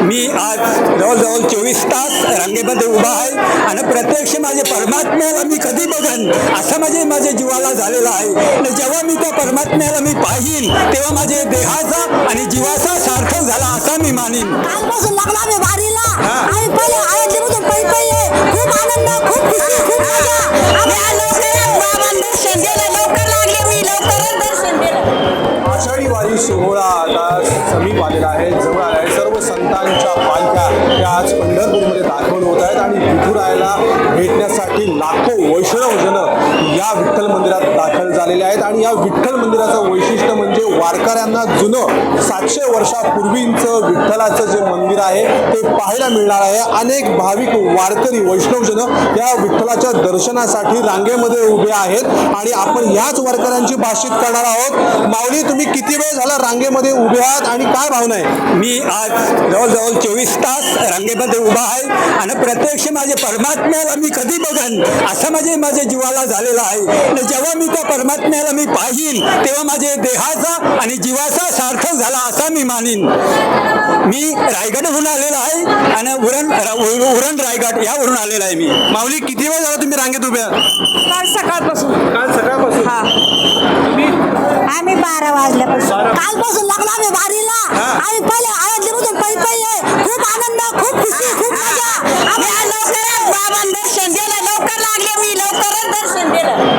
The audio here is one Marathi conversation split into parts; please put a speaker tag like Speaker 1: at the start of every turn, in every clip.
Speaker 1: मी आज जवळजवळ चोवीस तास रांगेमध्ये उभा आहे आणि प्रत्यक्ष माझे परमात्म्याला मी कधी बघन असं माझे माझ्या जीवाला झालेलं आहे. आणि जेव्हा मी त्या परमात्म्याला मी पाहीन तेव्हा माझे देहाचा आणि जीवाचा सार्थक झाला असा मी मानीन.
Speaker 2: लागला आम्ही वारीला पहिले आहे. खूप आनंद खूप खुशी.
Speaker 3: आलेला आहे जवळ आहे. सर्व संतांच्या पालख्या त्या आज पंढरपूरमध्ये दाखल होत आहेत आणि विठुरायाला भेटण्यासाठी लाखो वैष्णवजनं या विठ्ठल मंदिरात दाखल झालेले आहेत आणि या विठ्ठल मंदिराचं वैशिष्ट्य म्हणजे वारकऱ्यांना जुनं सातशे वर्षापूर्वींचं विठ्ठलाचं जे मंदिर आहे ते पाहायला मिळणार आहे. अनेक भाविक वारकरी वैष्णवजन या विठ्ठलाच्या दर्शनासाठी रांगेमध्ये उभे आहेत आणि आपण याच वारकऱ्यांची भाषित करणार आहोत. माऊली तुम्ही किती वेळ झाला रांगेमध्ये उभे आहात आणि काय भावना आहे?
Speaker 1: मी आज जवळजवळ चोवीस तास रांगेमध्ये उभा आहे आणि प्रत्यक्ष माझे परमात्म्याला मी कधी बघन? असं माझे माझ्या जीवाला झालेलं आहे जेव्हा मी त्या परमात्म्याला मी पाहीन तेव्हा माझे देहाचा आणि जीवाचा सार्थक झाला असा मी मानीन. मी रायगडहून आलेला आहे आणि उरण उरण रायगड यावरून आलेला आहे मी.
Speaker 3: माऊली किती वेळ झाला तुम्ही रांगेत उभे आहात
Speaker 2: काल सकाळपासून.
Speaker 3: काल सकाळपासून?
Speaker 2: हा. आम्ही बारा वाजल्यापासून. कालपासून लागला आम्ही वारीला. आम्ही पहिले अयोध्येमधून पै पै आहे. खूप आनंद खूप खुशी खूप मजा आम्ही आज लवकरच बाबांना दर्शन दिलं लवकर लागले मी लवकरच दर्शन दिलं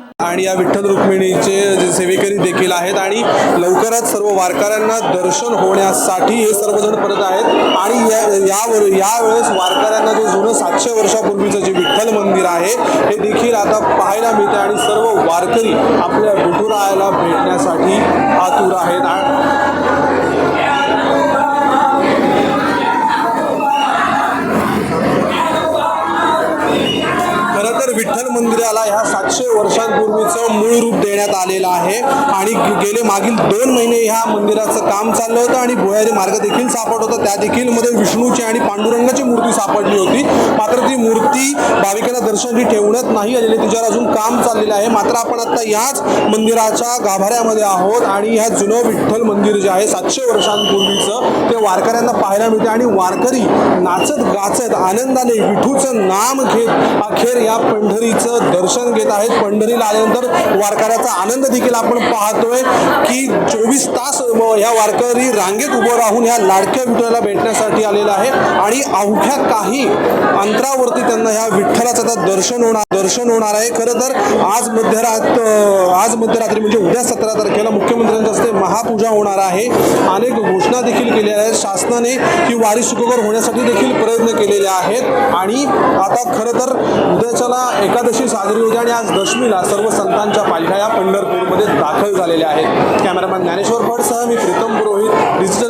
Speaker 3: आणि या विठ्ठल रुक्मिणीचे जे सेवेकरी देखील आहेत आणि लवकरच सर्व वारकऱ्यांना दर्शन होण्यासाठी हे सर्वजण परत आहेत. आणि या यावर यावेळेस वारकऱ्यांना जे जुनं सातशे वर्षापूर्वीचं जे विठ्ठल मंदिर आहे हे देखील आता पाहायला मिळतं आणि सर्व वारकरी आपल्या विठुरायाला भेटण्यासाठी आतुर आहेत. वर्षांपूर्वीचं मूळ रूप देण्यात आलेलं आहे. आणि गेले मागील दोन महिने ह्या मंदिराचं काम चाललं होतं आणि भुयारी मार्ग देखील सापडत होता. त्या देखील मध्ये विष्णूची आणि पांडुरंगाची मूर्ती सापडली होती. मात्र ती मूर्ती भाविकांना दर्शनासाठी ठेवण्यात नाही आलेली. तिच्यावर अजून काम चाललेलं आहे. मात्र आपण आता याच मंदिराच्या गाभाऱ्यामध्ये आहोत आणि ह्या जुनं विठ्ठल मंदिर जे आहे सातशे वर्षांपूर्वीचं ते वारकऱ्यांना पाहायला मिळते. आणि वारकरी नाचत गाचत आनंदाने विठूचं नाम घेत अखेर या पंढरीचं दर्शन घेत आहेत. पंढरीला आल्यानंतर वारकऱ्याचा आनंद देखील आपण पाहतोय की चोवीस तास ह्या वारकरी रांगेत उभं राहून ह्या लाडक्या विठ्ठलाला भेटण्यासाठी आलेला आहे आणि अवघ्या काही अंतरावरती त्यांना ह्या विठ्ठलाचं आता दर्शन होणार दर्शन होणार आहे. खरं तर आज मध्यरात आज मध्यरात्री म्हणजे उद्या सतरा तारखेला मुख्यमंत्र्यांच्या हस्ते महापूजा होणार आहे. अनेक घोषणा देखील केल्या आहेत. शासनाने ही वारी सुखकर होण्यासाठी देखील प्रयत्न केलेले आहेत. आणि आता खरं तर उद्याच्याला एकादशी साजरी होते आणि आज दशमी दशमीला सर्व संतांच्या पालख्या या पंढरपूरमध्ये दाखल झालेल्या आहेत. कॅमेरामॅन ज्ञानेश्वर फडसह मी प्रीतम पुरोहित डिजिटल